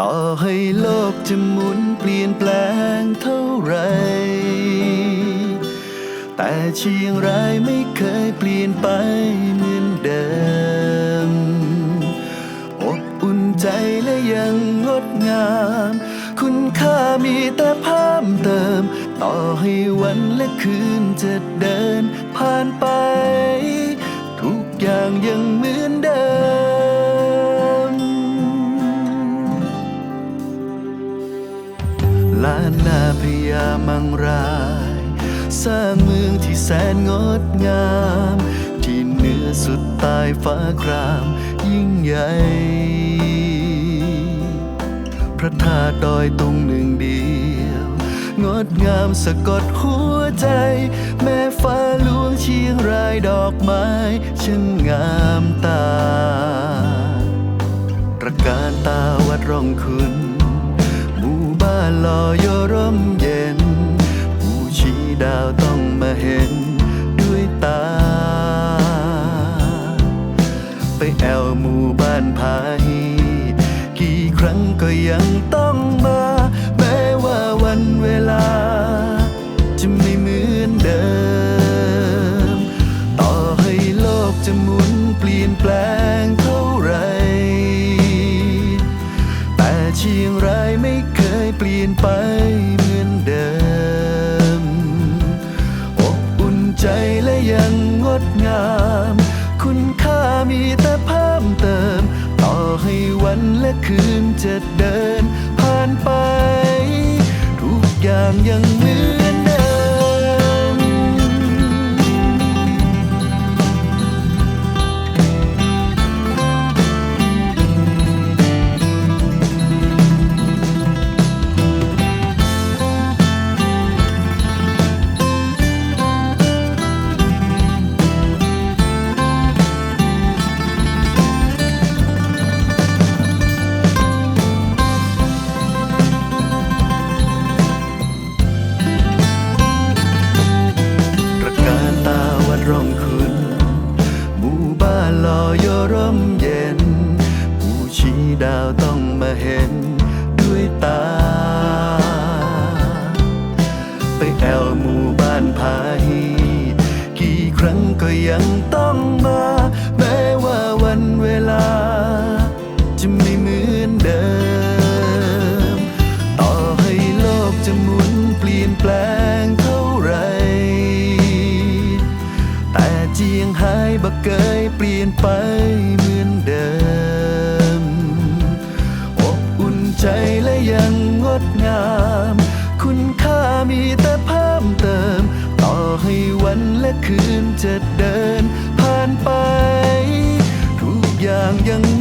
ต่อให้โลกจะหมุนเปลี่ยนแปลงเท่าไร แต่เชียงรายไม่เคยเปลี่ยนไปเหมือนเดิม อบอุ่นใจและยังงดงาม คุณค่ามีแต่เพิ่มเติม ต่อให้วันและคืนจะเดินผ่านไป ทุกอย่างยังเหมือน ล้านนาพญามังราย สร้างเมืองที่แสนงดงาม ที่เหนือสุดใต้ฟ้าครามยิ่งใหญ่ พระธาตุดอยตุงหนึ่งเดียว งดงามสะกดหัวใจ แม่ฟ้าหลวงเชียงรายดอกไม้ช่างงามตาตระการตาวัดร่องคุณหมู่บ้าน ลอยร่มเย็น ผู้ชี้ดาวต้องมาเห็นด้วยตา ไปแอวหมู่บ้านพาฮีกี่ครั้งก็ยังต้อง ให้วันและคืนจะเดินผ่านไป ทุกอย่างยังเหมือน มาเห็นด้วยตา ไปแอวหมู่บ้านพาฮีกี่ครั้งก็ยังต้องมา แม้ว่าวันเวลา จะไม่เหมือนเดิม ต่อให้โลกจะหมุนเปลี่ยนแปลงเท่าไหรแต่เจียงไฮ้บักเกยเปลี่ยนไป และคืนจะเดินผ่านไป ทุกอย่างยัง